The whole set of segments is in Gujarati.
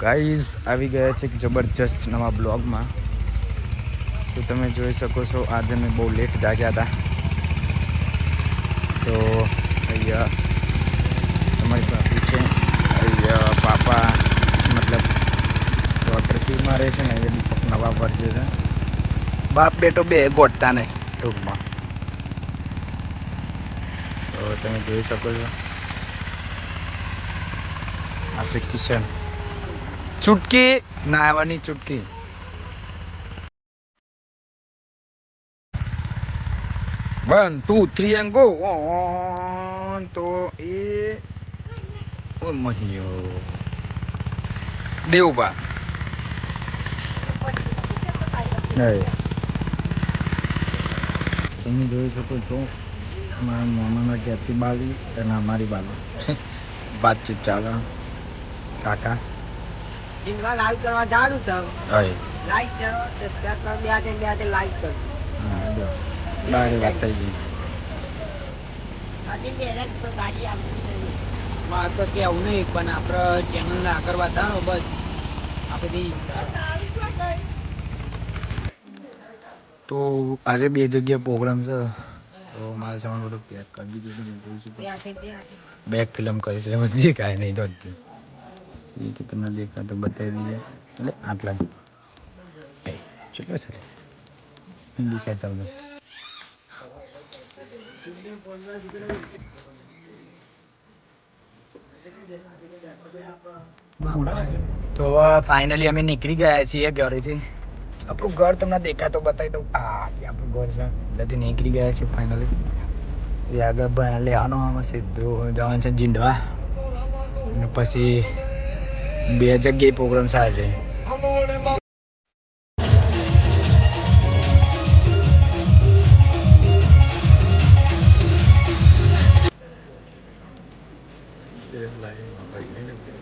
ગાઈઝ આવી ગયા છે એક જબરજસ્ત નવા બ્લોગમાં. તો તમે જોઈ શકો છો, આજે મેં બહુ લેટ જાગ્યા હતા. તો અહીંયા તમારી પાસે છે, અહીંયા પાપા, મતલબ ડોક્ટરથી રહે છે ને એ દીપક નવા જે છે. બાપ બેટો બે ગોટતા નહીં, ટૂંકમાં. તો તમે જોઈ શકો છો. આ છે કિશન. ચૂટકી નાવાની ચૂટકી. One two three and go તો એ. મહિયો. દેવબા તમે જોઈ શકો છો મારા મામાના ઘેરથી બાલી અને અમારી બાલી. વાતચીત ચાલે. કાકા. ઇન્વા લાઈવ કરવા જાણું છે. લાઈક કરો સબસ્ક્રાઇબ કરો બે હાથે બે હાથે લાઈક કરો હા વાત થઈ ગઈ. આજે તો ગાડી આપી મારે તો કેવું નહીં પણ આપણે ચેનલ ને આગળ વધારો બસ. આ બધી તો આજે બે જગ્યા પ્રોગ્રામ છે. તો મારે સામાન બધું પેક કરી દીધું બેક ફિલ્મ કરી છે. એમાં કાંઈ નહીં તો એ કે તમને દેખાય તો બતાવી દઈએ એટલે આટલા કેટલો છે દેખાય તમને. તો ફાઇનલી અમે નીકળી ગયા છીએ ઘરેથી. આપણું ઘર તમને દેખાય તો બતાવી દઉં. આ આપણું ઘર છે. ત્યાંથી નીકળી ગયા છીએ ફાઇનલી એ આગળ લેવાનો સીધું જવાનું છે જીંડવા અને પછી બે જગ્યાએ પ્રોગ્રામ થાય છે.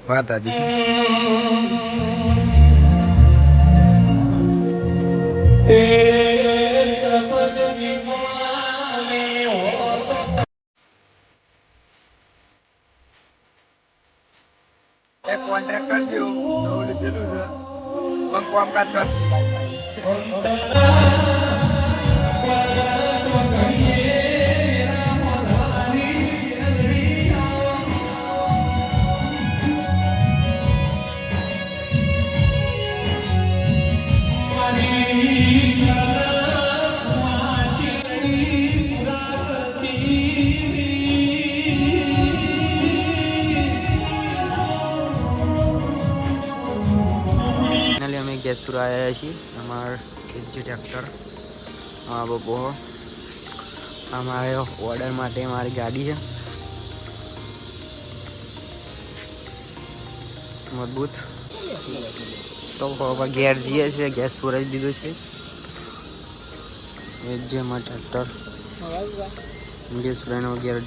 વાત હજી એક કોન્ટ્રાક્ટર જેવું લીધેલું છે. પણ કામકાજ કર ફાઇનલી અમે আছি એક જે ટ્રેક્ટર આ બપો અમારે ઓર્ડર માટે મારી ગાડી છે. મજબૂત. તો હવે ઘેર જઈએ છીએ, ગેસ પુરાઈ દીધું છે. એક જે અમાર ટ્રેક્ટર ગેસ પુરાઈને ઘેર